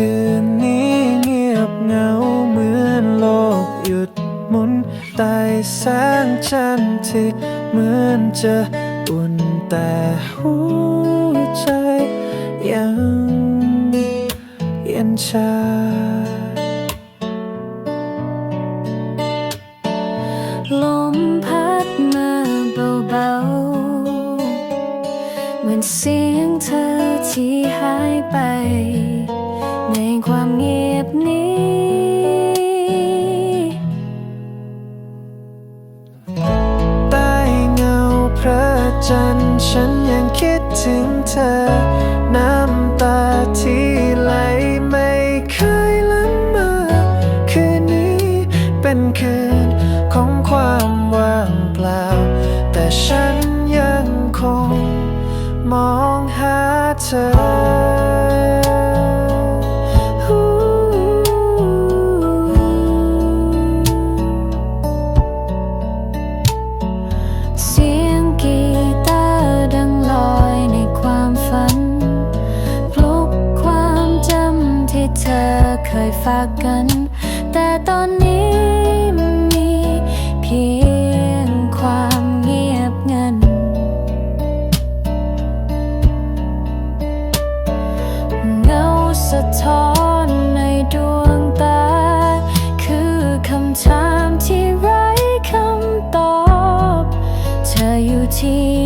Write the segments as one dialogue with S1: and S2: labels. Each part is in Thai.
S1: คืนนี้เงียบเหงาเหมือนโลกหยุดหมุนใต้แสงจันทร์ที่เหมือนจะอุ่นแต่หัวใจยังเย็นชา
S2: ลมพัดมาเบาๆ เหมือนเสียงเธอที่หายไป ในความเงียบนี้
S1: ใต้เงาพระจันทร์ฉันยังคิดถึงเธอ น้ำตาที่ไหลไม่เคยละเมอคืนนี้เป็นคืนของความว่างเปล่า แต่ฉันยังคงมองหาเธอ
S2: ที่เธอเคยฝากกัน แต่ตอนนี้มีเพียงความเงียบงัน เงาสะท้อนในดวงตา คือคำถามที่ไร้คำตอบ เธออยู่ที่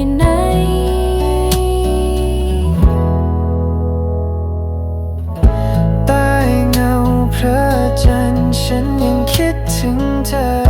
S1: ฉันยังคิดถึงเธอ